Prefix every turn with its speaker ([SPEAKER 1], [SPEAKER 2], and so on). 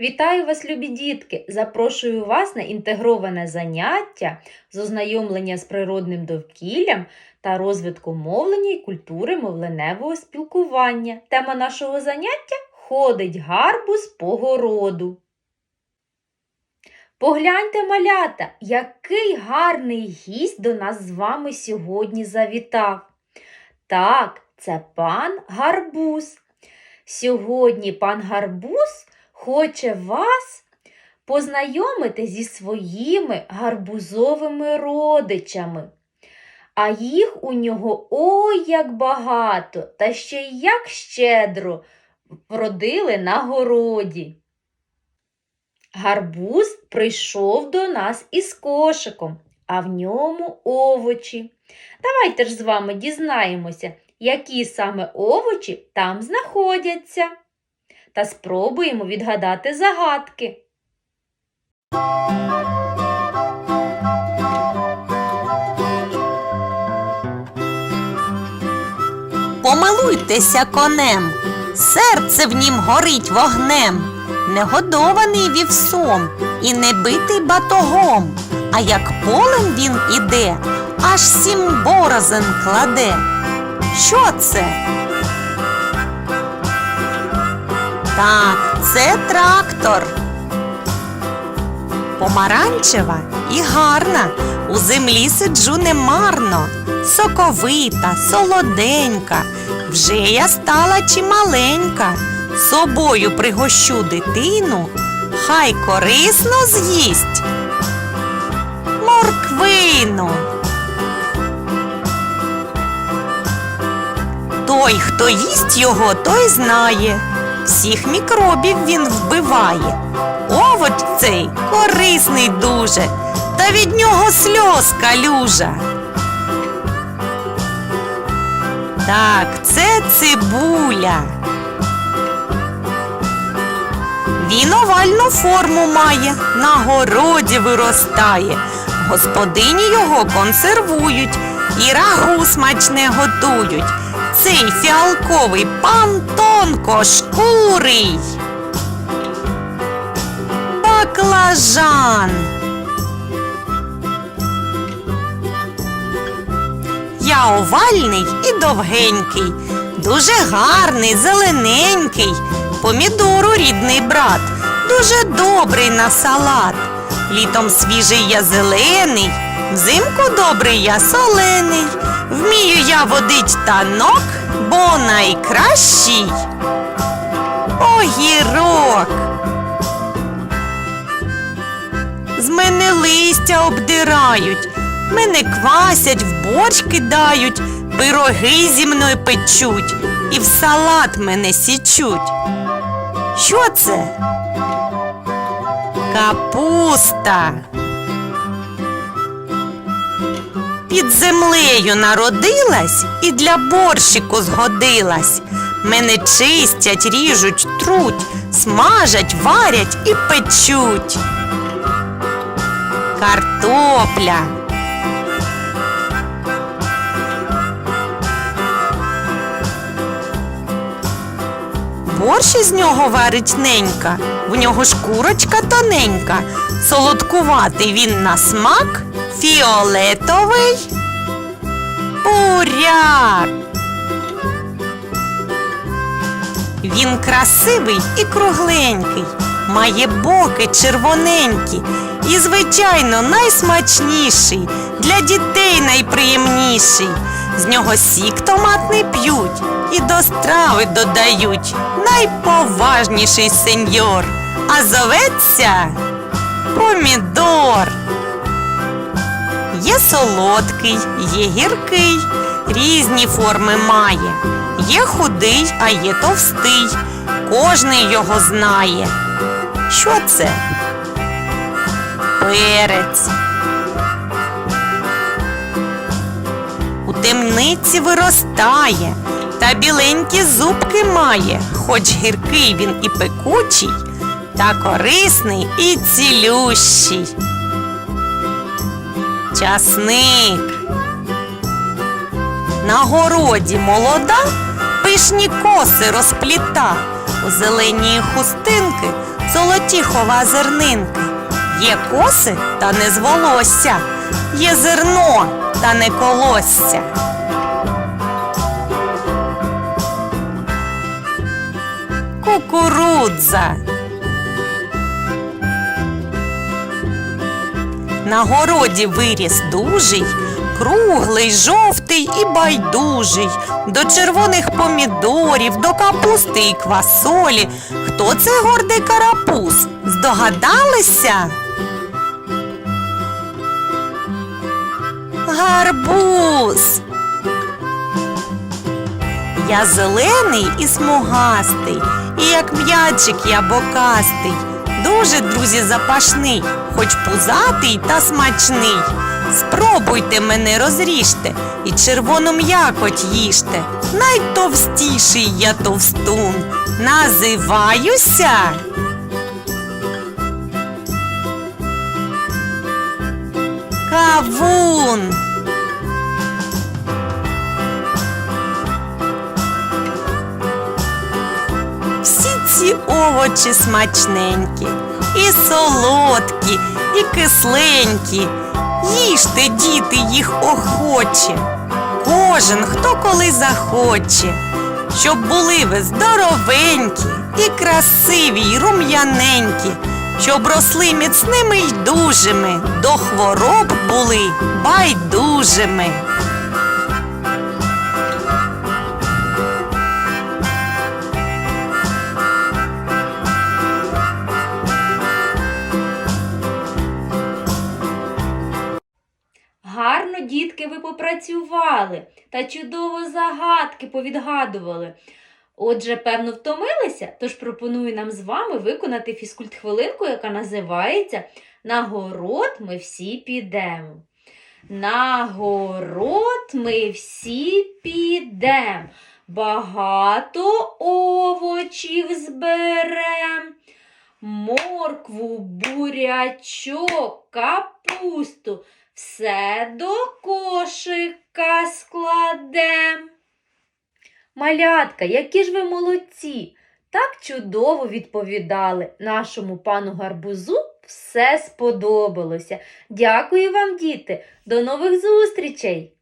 [SPEAKER 1] Вітаю вас, любі дітки! Запрошую вас на інтегроване заняття з ознайомлення з природним довкіллям та розвитку мовлення і культури мовленевого спілкування. Тема нашого заняття ходить гарбуз по городу. Погляньте, малята, який гарний гість до нас з вами сьогодні завітав. Так, це пан Гарбуз. Сьогодні пан Гарбуз хоче вас познайомити зі своїми гарбузовими родичами. А їх у нього ой як багато, та ще й як щедро вродили на городі. Гарбуз прийшов до нас із кошиком, а в ньому овочі. Давайте ж з вами дізнаємося, які саме овочі там знаходяться та спробуємо відгадати загадки.
[SPEAKER 2] Помилуйтеся конем, серце в нім горить вогнем, не годований вівсом і не битий батогом, а як полем він іде, аж сім борозен кладе. Що це? Так, це трактор. Помаранчева і гарна, у землі сиджу немарно, соковита, солоденька, вже я стала чималенька, собою пригощу дитину, хай корисно з'їсть. Морквину. Той, хто їсть його, той знає. Всіх мікробів він вбиває. Овоч цей корисний дуже, та від нього сльоз калюжа. Так, це цибуля. Він овальну форму має, на городі виростає. Господині його консервують і рагу смачне готують. Цей фіалковий пан тонко шкурий. Баклажан. Я овальний і довгенький, дуже гарний, зелененький, помідору рідний брат, дуже добрий на салат. Літом свіжий я зелений, взимку добрий я солений. Вмію я водить танок, бо найкращий огірок. З мене листя обдирають, мене квасять, в борщ кидають, пироги зі мною печуть і в салат мене січуть. Що це? Капуста. Під землею народилась і для борщику згодилась. Мене чистять, ріжуть, труть, смажать, варять і печуть. Картопля. Борщ із нього варить ненька, в нього шкурочка тоненька, солодкуватий він на смак, фіолетовий буряк. Він красивий і кругленький, має боки червоненькі і, звичайно, найсмачніший, для дітей найприємніший. З нього сік томатний п'ють і до страви додають найповажніший сеньор, а зоветься помідор. Є солодкий, є гіркий, різні форми має. Є худий, а є товстий. Кожний його знає. Що це? Перець. У темниці виростає, та біленькі зубки має, хоч гіркий він і пекучий, та корисний і цілющий. Часник. На городі молода, пишні коси розпліта, у зелені хустинки, золоті хова зернинки. Є коси та не з волосся, є зерно та не колосся. Кукурудза. На городі виріс дужий, круглий, жовтий і байдужий, до червоних помідорів, до капусти і квасолі. Хто це гордий карапуз? Здогадалися? Гарбуз. Я зелений і смугастий, і як м'ячик я бокастий. Дуже, друзі, запашний, хоч пузатий та смачний. Спробуйте мене розріжте і червону м'якоть їжте. Найтовстіший я товстун. Називаюся. Кавун. Всі овочі смачненькі, і солодкі, і кисленькі. Їжте, діти, їх охоче. Кожен, хто коли захоче, щоб були ви здоровенькі, і красиві, й рум'яненькі, щоб росли міцними й дужими, до хвороб були байдужими.
[SPEAKER 1] Попрацювали та чудово загадки повідгадували. Отже, певно, втомилися, тож пропоную нам з вами виконати фізкульт-хвилинку, яка називається На город ми всі підемо. На город ми всі підемо. Багато овочів зберем. Моркву, бурячок, капусту. Все до кошика складем. Малятка, які ж ви молодці! Так чудово відповідали. Нашому пану гарбузу все сподобалося. Дякую вам, діти. До нових зустрічей!